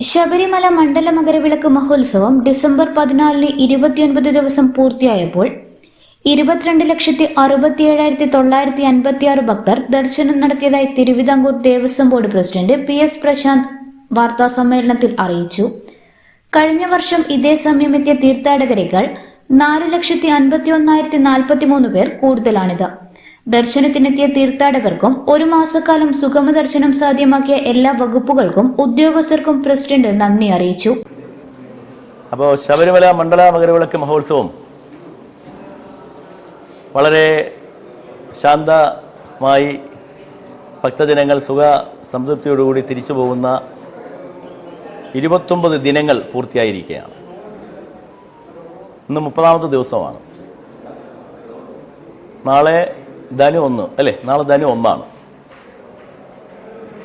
ശബരിമല മണ്ഡല മകരവിളക്ക് മഹോത്സവം ഡിസംബർ പതിനാലിന് ഇരുപത്തിയൊൻപത് ദിവസം പൂർത്തിയായപ്പോൾ ഇരുപത്തിരണ്ട് ലക്ഷത്തി അറുപത്തിയേഴായിരത്തി തൊള്ളായിരത്തി അൻപത്തി ആറ് ഭക്തർ ദർശനം നടത്തിയതായി Thiruvithamkoor Devaswom board president P S Prashanth വാർത്താ സമ്മേളനത്തിൽ അറിയിച്ചു. കഴിഞ്ഞ വർഷം ഇതേ സമയം എത്തിയ തീർത്ഥാടകരേക്കാൾ നാല് ലക്ഷത്തി അൻപത്തി ഒന്നായിരത്തി നാൽപ്പത്തി മൂന്ന് പേർ കൂടുതലാണിത്. ദർശനത്തിനെത്തിയ തീർത്ഥാടകർക്കും ഒരു മാസക്കാലം സുഗമ ദർശനം സാധ്യമാക്കിയ എല്ലാ വകുപ്പുകൾക്കും ഉദ്യോഗസ്ഥർക്കും പ്രസിഡന്റ് നന്ദി അറിയിച്ചു. അപ്പോൾ ശബരിമല മണ്ഡല മകരവിളക്ക് മഹോത്സവം വളരെ ശാന്തമായി ഭക്തജനങ്ങൾ സുഖ സംതൃപ്തിയോടുകൂടി തിരിച്ചു പോകുന്ന ഇരുപത്തൊമ്പത് ദിനങ്ങൾ പൂർത്തിയായിരിക്കുകയാണ്. ഇന്ന് മുപ്പതാമത്തെ ദിവസമാണ്. നാളെ ധനു ഒന്ന് അല്ലേ? നാളെ ധനു ഒന്നാണ്.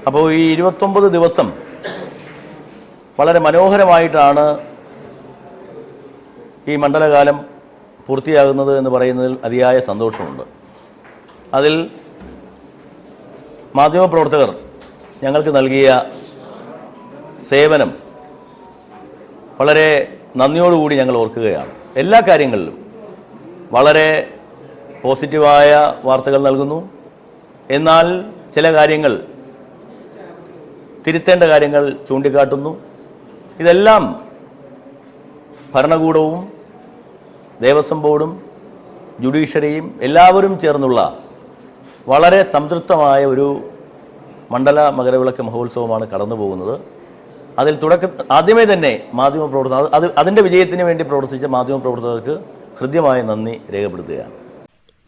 അപ്പോൾ ഈ ഇരുപത്തൊമ്പത് ദിവസം വളരെ മനോഹരമായിട്ടാണ് ഈ മണ്ഡലകാലം പൂർത്തിയാകുന്നത് എന്ന് പറയുന്നതിൽ അതിയായ സന്തോഷമുണ്ട്. അതിൽ മാധ്യമപ്രവർത്തകർ ഞങ്ങൾക്ക് നൽകിയ സേവനം വളരെ നന്ദിയോടുകൂടി ഞങ്ങൾ ഓർക്കുകയാണ്. എല്ലാ കാര്യങ്ങളിലും വളരെ പോസിറ്റീവായ വാർത്തകൾ നൽകുന്നു. എന്നാൽ ചില കാര്യങ്ങൾ തിരുത്തേണ്ട കാര്യങ്ങൾ ചൂണ്ടിക്കാട്ടുന്നു. ഇതെല്ലാം ഭരണകൂടവും ദേവസ്വം ബോർഡും ജുഡീഷ്യറിയും എല്ലാവരും ചേർന്നുള്ള വളരെ സംതൃപ്തമായ ഒരു മണ്ഡല മകരവിളക്ക് മഹോത്സവമാണ് കടന്നു പോകുന്നത് അതിൽ തുടക്ക ആദ്യമേ തന്നെ മാധ്യമ പ്രവർത്തകർ അത് അതിന്റെ വിജയത്തിന് വേണ്ടി പ്രവർത്തിച്ച മാധ്യമ പ്രവർത്തകർക്ക് ഹൃദ്യമായ നന്ദി രേഖപ്പെടുത്തുകയാണ്.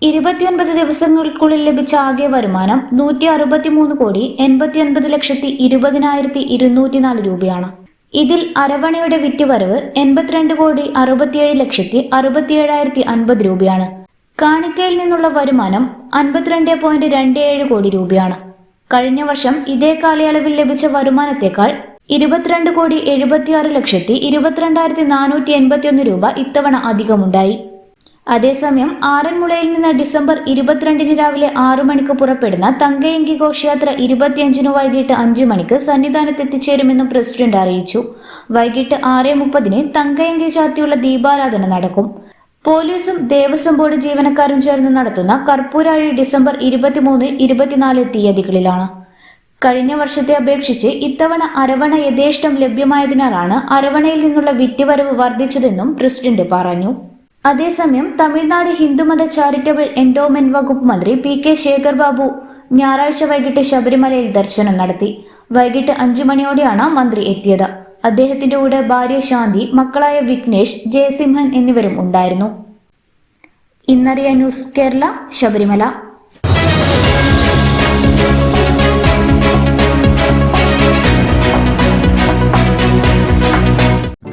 ഇരുപത്തിയൊൻപത് ദിവസങ്ങൾക്കുള്ളിൽ ലഭിച്ച ആകെ വരുമാനം നൂറ്റി അറുപത്തിമൂന്ന് കോടി എൺപത്തിയൊൻപത് ലക്ഷത്തി ഇരുപതിനായിരത്തി ഇരുന്നൂറ്റിനാല് രൂപയാണ്. ഇതിൽ അരവണയുടെ വിറ്റുവരവ് എൺപത്തിരണ്ട് കോടി അറുപത്തിയേഴ് ലക്ഷത്തി അറുപത്തിയേഴായിരത്തി അൻപത് രൂപയാണ്. കാണിക്കയിൽ നിന്നുള്ള വരുമാനം അൻപത്തിരണ്ട് പോയിന്റ് രണ്ട് ഏഴ് കോടി രൂപയാണ്. കഴിഞ്ഞ വർഷം ഇതേ കാലയളവിൽ ലഭിച്ച വരുമാനത്തേക്കാൾ ഇരുപത്തിരണ്ട് കോടി എഴുപത്തിയാറ് ലക്ഷത്തി ഇരുപത്തിരണ്ടായിരത്തി നാനൂറ്റി എൺപത്തിയൊന്ന് രൂപ ഇത്തവണ അധികമുണ്ടായി. അതേസമയം ആറന്മുളയിൽ നിന്ന് ഡിസംബർ ഇരുപത്തിരണ്ടിന് രാവിലെ ആറു മണിക്ക് പുറപ്പെടുന്ന തങ്കയങ്കി ഘോഷയാത്ര ഇരുപത്തിയഞ്ചിന് വൈകിട്ട് അഞ്ചു മണിക്ക് സന്നിധാനത്ത് എത്തിച്ചേരുമെന്നും പ്രസിഡന്റ് അറിയിച്ചു. വൈകിട്ട് ആറ് മുപ്പതിന് തങ്കയങ്കി ചാർത്തിയുള്ള ദീപാരാധന നടക്കും. പോലീസും ദേവസ്വം ബോർഡ് ജീവനക്കാരും ചേർന്ന് നടത്തുന്ന കർപ്പൂരാഴി ഡിസംബർ ഇരുപത്തിമൂന്ന് ഇരുപത്തിനാല് തീയതികളിലാണ്. കഴിഞ്ഞ വർഷത്തെ അപേക്ഷിച്ച് ഇത്തവണ അരവണ യഥേഷ്ടം ലഭ്യമായതിനാലാണ് അരവണയിൽ നിന്നുള്ള വിറ്റുവരവ് വർദ്ധിച്ചതെന്നും പ്രസിഡന്റ് പറഞ്ഞു. അതേസമയം തമിഴ്നാട് ഹിന്ദുമത ചാരിറ്റബിൾ എൻഡോമെന്റ് വകുപ്പ് മന്ത്രി പി കെ ശേഖർ ബാബു ഞായറാഴ്ച വൈകിട്ട് ശബരിമലയിൽ ദർശനം നടത്തി. വൈകിട്ട് അഞ്ചു മണിയോടെയാണ് മന്ത്രി എത്തിയത്. അദ്ദേഹത്തിന്റെ കൂടെ ഭാര്യ ശാന്തി മക്കളായ വിഘ്നേഷ് ജയസിംഹൻ എന്നിവരും ഉണ്ടായിരുന്നു. ഇന്നറിയ ന്യൂസ് കേരള ശബരിമല.